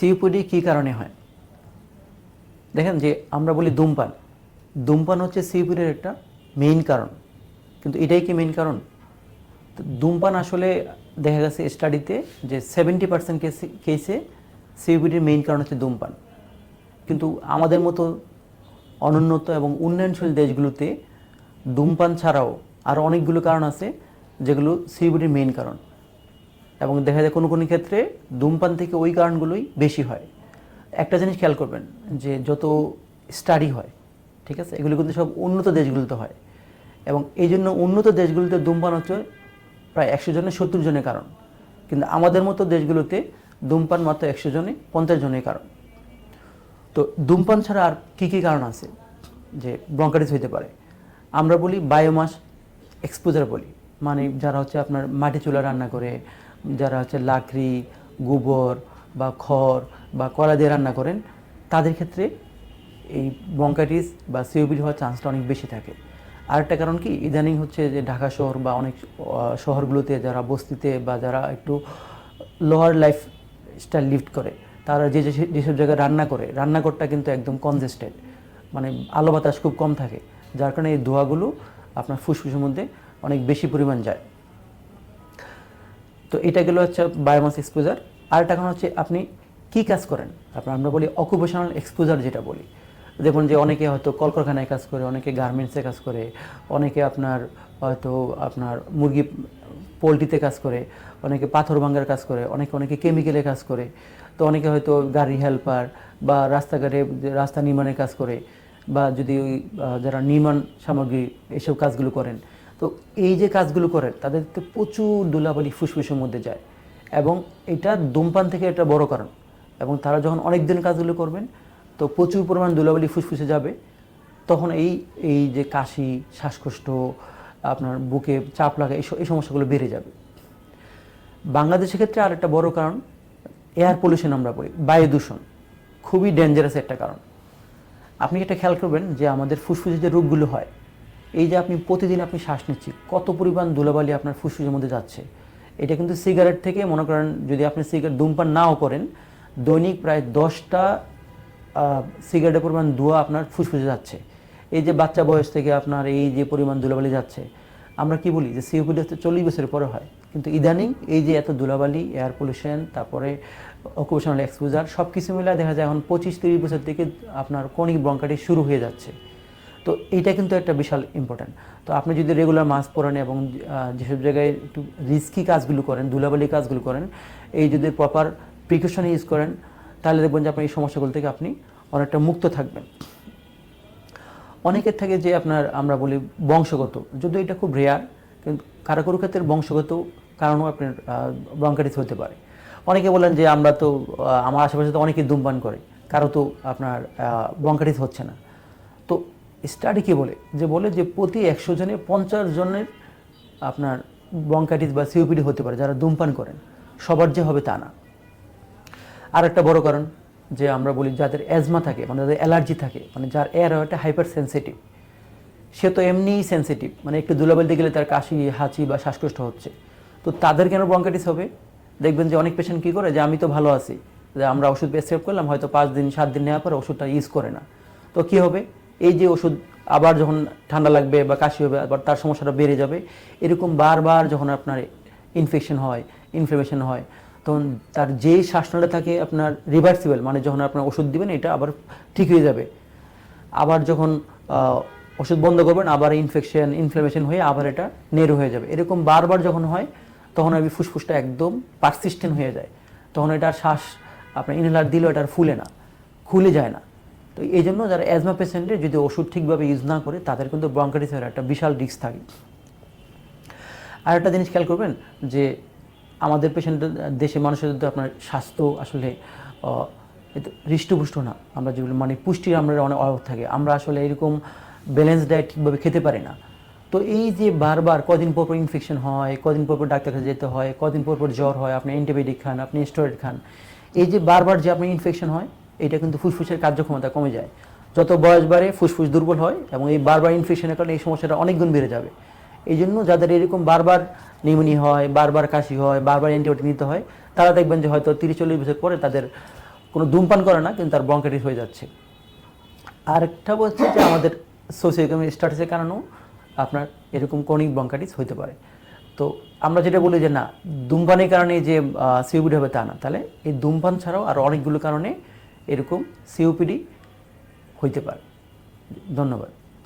COPD কী কারণে হয়? দেখেন যে আমরা বলি ধূমপান। ধূমপান হচ্ছে সিওপিডির একটা মেইন কারণ। কিন্তু এটাই কি মেইন কারণ? ধূমপান আসলে দেখা গেছে স্টাডিতে যে সেভেন্টি পার্সেন্ট কেসে সিওপিডির মেইন কারণ হচ্ছে ধূমপান। কিন্তু আমাদের মতো অনুন্নত এবং উন্নয়নশীল দেশগুলোতে ধূমপান ছাড়াও আরও অনেকগুলো কারণ আছে যেগুলো সিওপিডির মেইন কারণ। এবং দেখা যায় কোনো কোনো ক্ষেত্রে ধূমপান থেকে ওই কারণগুলোই বেশি হয়। একটা জিনিস খেয়াল করবেন যে যত স্টাডি হয়, ঠিক আছে, এগুলো কিন্তু সব উন্নত দেশগুলোতে হয়। এবং এই জন্য উন্নত দেশগুলোতে ধূমপান হচ্ছে প্রায় একশো জনের সত্তর জনের কারণ। কিন্তু আমাদের মতো দেশগুলোতে ধূমপান মাত্র একশো জনে, পঞ্চাশ জনের কারণ। তো ধূমপান ছাড়া আর কী কী কারণ আছে যে ব্রঙ্কাইটিস হইতে পারে? আমরা বলি বায়োমাস এক্সপোজার বলি। মানে যারা হচ্ছে আপনার মাটি চুলা রান্না করে যারা হচ্ছে লাকড়ি, গোবর বা খড় বা কলা দিয়ে রান্না করেন, তাদের ক্ষেত্রে এই ব্রঙ্কাইটিস বা সিওপিডি হওয়ার চান্সটা অনেক বেশি থাকে। আরেকটা কারণ কি? ইদানিং হচ্ছে যে ঢাকা শহর বা অনেক শহরগুলোতে যারা বস্তিতে বা যারা একটু লোয়ার লাইফ স্টাইল লিফট করে, তারা যে যে যেসব জায়গায় রান্না করে, রান্নাঘরটা কিন্তু একদম কনজেস্টেড মানে আলো বাতাস খুব কম থাকে, যার কারণে এই ধোঁয়াগুলো আপনার ফুসফুসের মধ্যে অনেক বেশি পরিমাণ যায়। তো এটা গেল হচ্ছে বায়োমাস এক্সপোজার আরেকটা কারণ হচ্ছে আপনি কি কাজ করেন? আপনার আমরা বলি অকুপেশনাল এক্সপোজার যেটা বলি। দেখুন যে অনেকে হয়তো কলকারখানায় কাজ করে, অনেকে গার্মেন্টসে কাজ করে, অনেকে আপনার হয়তো আপনার মুরগি, পোলট্রিতে কাজ করে, অনেকে পাথর ভাঙ্গার কাজ করে, অনেকে অনেকে কেমিক্যালে কাজ করে। তো অনেকে হয়তো গাড়ি হেল্পার বা রাস্তাঘাটে রাস্তা নির্মাণের কাজ করে বা যদি ওই যারা নির্মাণ সামগ্রী এসব কাজগুলো করেন তো এই যে কাজগুলো করেন তাদের তো প্রচুর ধুলাবালি ফুসফুসের মধ্যে যায় এবং এটা ধূমপান থেকে একটা বড় কারণ। এবং তারা যখন অনেক দিন কাজগুলো করবেন, তো প্রচুর পরিমাণ ধুলাবালি ফুসফুসে যাবে। তখন এই এই যে কাশি, শ্বাসকষ্ট, আপনার বুকে চাপ লাগা এই এই সমস্যাগুলো বেড়ে যাবে। বাংলাদেশের ক্ষেত্রে আর একটা বড় কারণ, এয়ার পলিউশন আমরা বলি, বায়ু দূষণ। খুবই ডেঞ্জারাস একটা কারণ। আপনি এটা খেয়াল করবেন যে আমাদের ফুসফুসে যে রোগগুলো হয় এই যে আপনি প্রতিদিন আপনি শ্বাস নিচ্ছি, কত পরিমাণ ধুলাবালি আপনার ফুসফুসের মধ্যে যাচ্ছে। এটা কিন্তু সিগারেট থেকে, মনে করেন যদি আপনি সিগারেট ধূমপান নাও করেন, দৈনিক প্রায় দশটা সিগারেটের পরিমাণ ধোঁয়া আপনার ফুসফুসে যাচ্ছে। এই যে বাচ্চা বয়স থেকে আপনার এই যে পরিমাণ ধুলাবালি যাচ্ছে, আমরা কি বলি যে সিওপিডি হচ্ছে চল্লিশ বছরের পরে হয়। কিন্তু ইদানিং এই যে এত ধুলাবালি, এয়ার পলিউশন, তারপরে অকুপেশনাল এক্সপোজার সব কিছু মিলে দেখা যায় এখন পঁচিশ তিরিশ বছর থেকে আপনার কনিক ব্রঙ্কাইটিস শুরু হয়ে যাচ্ছে। তো এইটা কিন্তু একটা বিশাল ইম্পর্ট্যান্ট তো আপনি যদি রেগুলার মাস্ক পরেন এবং যেসব জায়গায় একটু রিস্কি কাজগুলো করেন, ধুলাবালি কাজগুলো করেন, এই যদি প্রপার প্রিকশন ইউজ করেন, তাহলে দেখবেন যে আপনার এই সমস্যাগুলো থেকে আপনি অনেকটা মুক্ত থাকবেন। অনেকের থাকে যে আপনার আমরা বলি বংশগত, যদিও এটা খুব রেয়ার কিন্তু কারও কারও ক্ষেত্রে বংশগত কারণও আপনার ব্রঙ্কাইটিস হতে পারে। অনেকে বলেন যে আমরা তো আমার আশেপাশে তো অনেকে ধূমপান করে, কারও তো আপনার ব্রঙ্কাইটিস হচ্ছে না। স্টাডি কি বলে? যে বলে যে প্রতি একশো জনে পঞ্চাশ জনের আপনার ব্রঙ্কাইটিস বা সিওপিডি হতে পারে, যারা ধূমপান করেন। সবার যে হবে তা না। আর একটা বড় কারণ, যে আমরা বলি যাদের অ্যাজমা থাকে মানে যাদের অ্যালার্জি থাকে মানে যার এয়ার একটা হাইপার সেন্সিটিভ সে তো এমনিই সেন্সিটিভ মানে একটু ধুলাবালিতে গেলে তার কাশি, হাঁচি বা শ্বাসকষ্ট হচ্ছে। তো তাদের কেন ব্রঙ্কাইটিস হবে? দেখবেন যে অনেক পেশেন্ট কী করে? যে আমি তো ভালো আছি, যে আমরা ওষুধ প্রেসক্রাইব করলাম, হয়তো পাঁচ দিন, সাত দিন নেওয়ার পর ওষুধটা ইউজ করে না। তো কী হবে? এই যে ওষুধ আবার যখন ঠান্ডা লাগবে বা কাশি হবে, আবার তার সমস্যাটা বেড়ে যাবে, এরকম বারবার যখন আপনার ইনফেকশন হয় ইনফ্লামেশন হয়, তখন তার যেই শ্বাসনাটা থাকে আপনার রিভার্সিবল মানে যখন আপনার ওষুধ দিবেন, এটা আবার ঠিক হয়ে যাবে। আবার যখন ওষুধ বন্ধ করবেন, আবার ইনফেকশন ইনফ্লামেশন হয়ে আবার এটা নেরো হয়ে যাবে। এরকম বারবার যখন হয়, তখন আমি ফুসফুসটা একদম পারসিস্টেন্ট হয়ে যায়। তখন এটা শ্বাস আপনার ইনহেলার দিলেও এটা আর ফুলে না, খুলে যায় না। তো এই জন্য যারা অ্যাজমা পেশেন্টের যদি ওষুধ ঠিকভাবে ইউজ না করে, তাদের কিন্তু ব্রঙ্কাইটিস হওয়ার একটা বিশাল রিস্ক থাকে। আর একটা জিনিস খেয়াল করবেন যে, আমাদের পেশেন্টদের দেশে মানুষের যদি আপনার স্বাস্থ্য আসলে হৃষ্টপুষ্ট না। আমরা যেগুলো মানে পুষ্টির আমরা অনেক অভাব থাকে। আমরা আসলে এরকম ব্যালেন্স ডায়েট ঠিকভাবে খেতে পারি না। তো এই যে বারবার কদিন পর পর ইনফেকশন হয়, কদিন পর পর ডাক্তার কাছে যেতে হয়, কদিন পর পর জ্বর হয়, আপনি অ্যান্টিবায়োটিক খান, আপনি স্টেরয়েড খান, এই যে বারবার যে আপনার ইনফেকশন হয় এটা কিন্তু ফুসফুসের কার্যক্ষমতা কমে যায়। যত বয়স বাড়ে, ফুসফুস দুর্বল হয় এবং এই বারবার ইনফেকশনের কারণে এই সমস্যাটা অনেক গুণ বেড়ে যাবে। এই জন্য যাদের এরকম বারবার নিউমোনিয়া হয়, বারবার কাশি হয়, বারবার অ্যান্টিবায়োটিক নিতে হয়, তারা দেখবেন যে হয়তো তিরিশ চল্লিশ বছর পরে তাদের কোনো ধূমপান করে না, কিন্তু তার ব্রঙ্কাইটিস হয়ে যাচ্ছে। আরেকটা বলছে যে আমাদের সোশিও ইকোনমিক স্ট্যাটাসের কারণেও আপনার এরকম ক্রনিক ব্রঙ্কাইটিস হতে পারে। তো আমরা যেটা বলি যে না, ধূমপানের কারণে যে সিওপিডি হবে তা না। তাহলে এই ধূমপান ছাড়াও আর অনেকগুলো কারণে এরকম সিওপিডি হইতে পারে। ধন্যবাদ।